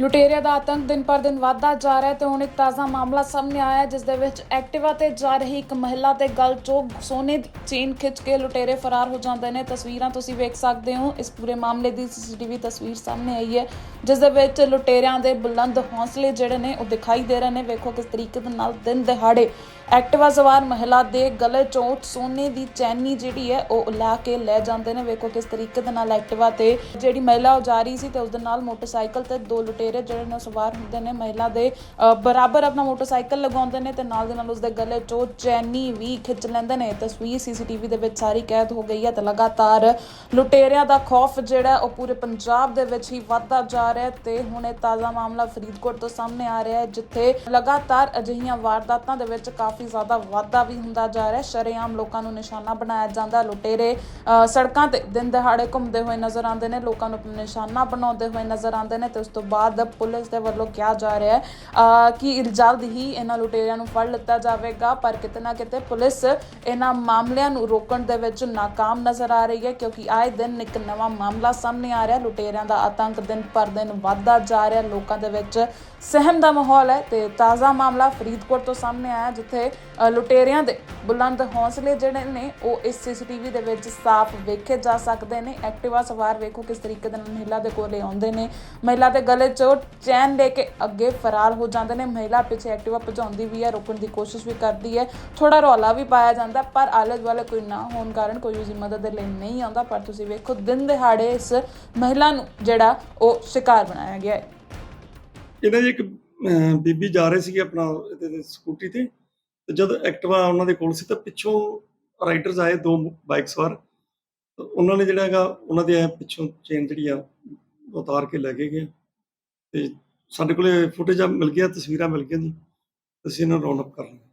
ਲੁਟੇਰਿਆਂ ਦਾ ਆਤੰਕ ਦਿਨ ਪਰ ਦਿਨ ਵਧਦਾ ਜਾ ਰਿਹਾ ਹੈ ਤੇ ਹੁਣ ਇੱਕ ਤਾਜ਼ਾ ਮਾਮਲਾ ਸਾਹਮਣੇ ਆਇਆ ਹੈ, ਜਿਸ ਦੇ ਵਿੱਚ ਐਕਟਿਵਾ ਤੇ ਜਾ ਰਹੀ ਇੱਕ ਮਹਿਲਾ ਤੇ ਗਲ ਚੋਂ ਸੋਨੇ ਦੀ ਚੇਨ ਖਿੱਚ ਕੇ ਲੁਟੇਰੇ ਫਰਾਰ ਹੋ ਜਾਂਦੇ ਨੇ। ਤਸਵੀਰਾਂ ਤੁਸੀਂ ਵੇਖ ਸਕਦੇ ਹੋ। ਇਸ ਪੂਰੇ ਮਾਮਲੇ ਦੀ ਸੀਸੀਟੀਵੀ ਤਸਵੀਰ ਸਾਹਮਣੇ ਆਈ ਹੈ, ਜਿਸ ਦੇ ਵਿੱਚ ਲੁਟੇਰਿਆਂ ਦੇ ਬੁਲੰਦ ਹੌਸਲੇ ਜਿਹੜੇ ਨੇ ਉਹ ਦਿਖਾਈ ਦੇ ਰਹੇ ਨੇ। ਵੇਖੋ ਕਿਸ ਤਰੀਕੇ ਦੇ ਨਾਲ ਦਿਨ ਦਿਹਾੜੇ ਐਕਟਿਵਾ ਸਵਾਰ ਮਹਿਲਾ ਦੇ ਗਲੇ ਚੋਂ ਸੋਨੇ ਦੀ ਚੈਨੀ ਜਿਹੜੀ ਹੈ ਉਹ ਲਾ ਕੇ ਲੈ ਜਾਂਦੇ ਨੇ। ਵੇਖੋ ਕਿਸ ਤਰੀਕੇ ਦੇ ਨਾਲ ਐਕਟਿਵਾ ਤੇ ਜਿਹੜੀ ਮਹਿਲਾ ਉਹ ਜਾ ਰਹੀ ਸੀ ਤੇ ਉਸ ਦੇ ਨਾਲ ਮੋਟਰਸਾਈਕਲ ਤੇ ਦੋ ਲੁਟੇਰੇ ਜਿਹੜੇ ਨੇ ਸਵਾਰ ਹੁੰਦੇ ਨੇ ਮਹਿਲਾ ਦੇ ਅ, ਬਰਾਬਰ ਆਪਣਾ ਮੋਟਰਸਾਈਕਲ ਲਗਾਉਂਦੇ ਨੇ ਤੇ ਨਾਲ ਦੇ ਨਾਲ ਉਸ ਦੇ ਗਲੇ ਚੋਂ ਚੈਨੀ ਵੀ ਖਿੱਚ ਲੈਂਦੇ ਨੇ। ਤਸਵੀਰ ਸੀਸੀਟੀਵੀ ਦੇ ਵਿੱਚ ਸਾਰੀ ਕੈਦ ਹੋ ਗਈ ਹੈ ਤੇ ਲਗਾਤਾਰ ਲੁਟੇਰਿਆਂ ਦਾ ਖੌਫ ਜਿਹੜਾ ਉਹ ਪੂਰੇ ਪੰਜਾਬ ਦੇ ਵਿੱਚ ਹੀ ਵੱਧਦਾ ਜਾ ਰਿਹਾ ਤੇ ਹੁਣ ਇਹ ਤਾਜ਼ਾ ਮਾਮਲਾ ਫਰੀਦਕੋਟ ਤੋਂ ਸਾਹਮਣੇ ਆ ਰਿਹਾ ਹੈ ਜਿੱਥੇ ਲਗਾਤਾਰ ਅਜਿਹੀਆਂ ਵਾਰਦਾਤਾਂ ਦੇ ਵਿੱਚ ਕਾਫੀ ਜ਼ਿਆਦਾ ਵਾਧਾ ਵੀ ਹੁੰਦਾ ਜਾ ਰਿਹਾ ਹੈ। ਸ਼ਰੇਆਮ ਲੋਕਾਂ ਨੂੰ ਨਿਸ਼ਾਨਾ ਬਣਾਇਆ ਜਾਂਦਾ ਲੁਟੇਰੇ ਅ, ਸੜਕਾਂ ਤੇ ਦਿਨ ਦਿਹਾੜੇ ਘੁੰਮਦੇ ਹੋਏ ਨਜ਼ਰ ਆਉਂਦੇ ਨੇ ਲੋਕਾਂ ਨੂੰ ਨਿਸ਼ਾਨਾ ਬਣਾਉਂਦੇ ਹੋਏ ਨਜ਼ਰ ਆਉਂਦੇ ਨੇ ਤੇ ਉਸ ਤੋਂ ਬਾਅਦ ਦਾ ਪੁਲਿਸ ਦੇ ਵੱਲੋਂ ਕਿਹਾ ਜਾ ਰਿਹਾ ਹੈ ਕਿ ਜਲਦ ਹੀ ਇਹਨਾਂ ਲੁਟੇਰਿਆਂ ਨੂੰ ਫੜ ਲਿੱਤਾ ਜਾਵੇਗਾ, ਪਰ ਕਿਤੇ ਨਾ ਕਿਤੇ ਪੁਲਿਸ ਇਹਨਾਂ ਮਾਮਲਿਆਂ ਨੂੰ ਰੋਕਣ ਦੇ ਵਿੱਚ ناکਾਮ ਨਜ਼ਰ ਆ ਰਹੀ ਹੈ, ਕਿਉਂਕਿ ਆਏ ਦਿਨ ਇੱਕ ਨਵਾਂ ਮਾਮਲਾ ਸਾਹਮਣੇ ਆ ਰਿਹਾ। ਲੁਟੇਰਿਆਂ ਦਾ ਆਤੰਕ ਦਿਨ ਪਰ ਦਿਨ ਵੱਧਦਾ ਜਾ ਰਿਹਾ ਲੋਕਾਂ ਦੇ ਵਿੱਚ ਸਹਿਮ ਦਾ ਮਾਹੌਲ ਹੈ ਤੇ ਤਾਜ਼ਾ ਮਾਮਲਾ ਫਰੀਦਕੋਟ ਤੋਂ ਸਾਹਮਣੇ ਆਇਆ, ਜਿੱਥੇ ਲੁਟੇਰਿਆਂ ਦੇ ਬੁਲੰਦ ਹੌਸਲੇ ਜਿਹੜੇ ਨੇ, ਉਹ ਇਸ ਸੀਸੀਟੀਵੀ ਦੇ ਵਿੱਚ ਸਾਫ਼ ਵੇਖੇ ਜਾ ਸਕਦੇ ਨੇ। ਐਕਟਿਵਾ ਸਵਾਰ ਵੇਖੋ ਕਿਸ ਤਰੀਕੇ ਦੇ ਨਾਲ ਮਹਿਲਾ ਦੇ ਕੋਲੇ ਆਉਂਦੇ ਨੇ। ਮਹਿਲਾ ਦੇ ਗਲੇ 'ਚ ਚੈਨ ਲੈ ਕੇ ਅੱਗੇ ਫਰਾਰ ਹੋ ਜਾਂਦੇ ਨੇ। ਮਹਿਲਾ ਪਿੱਛੇ ਐਕਟਿਵਾ ਭਜਾਉਂਦੀ ਵੀ ਹੈ, ਰੋਕਣ ਦੀ ਕੋਸ਼ਿਸ਼ ਵੀ ਕਰਦੀ ਹੈ। ਥੋੜਾ ਰੌਲਾ ਵੀ ਪਾਇਆ ਜਾਂਦਾ, ਪਰ ਆਲੇ ਦੁਆਲੇ ਕੋਈ ਨਾ ਹੋਣ ਕਾਰਨ ਕੋਈ ਉਸਦੀ ਮਦਦ ਲਈ ਨਹੀਂ ਆਉਂਦਾ। ਪਰ ਤੁਸੀਂ ਵੇਖੋ, ਦਿਨ ਦਿਹਾੜੇ ਇਸ ਮਹਿਲਾ ਨੂੰ ਜਿਹੜਾ ਉਹ ਸ਼ਿਕਾਰ ਬਣਾਇਆ ਗਿਆ ਹੈ। ਇਹਨਾਂ ਦੀ ਇੱਕ ਬੀਬੀ ਜਾ ਰਹੇ ਸੀਗੇ ਆਪਣਾ ਇਹਦੇ ਸਕੂਟੀ ਤੇ। ਤੇ ਜਦ ਐਕਟਿਵਾ ਉਹਨਾਂ ਦੇ ਕੋਲ ਸੀ, ਤਾਂ ਪਿੱਛੋਂ ਰਾਈਡਰਸ ਆਏ, ਦੋ ਬਾਈਕ ਸਵਾਰ। ਉਹਨਾਂ ਨੇ ਜਿਹੜਾ ਹੈਗਾ, ਉਹਨਾਂ ਦੇ ਪਿੱਛੋਂ ਚੇਨ ਜਿਹੜੀ ਆ ਉਤਾਰ ਕੇ ਲੈ ਕੇ ਗਏ ਤੇ ਸਾਡੇ ਕੋਲੇ ਫੁਟੇਜ ਮਿਲ ਗਿਆ, ਤਸਵੀਰਾਂ ਮਿਲ ਗਈਆਂ ਜੀ। ਅਸੀਂ ਇਹਨਾਂ ਨੂੰ ਰਾਉਂਡ ਅਪ ਕਰ ਲਿਆ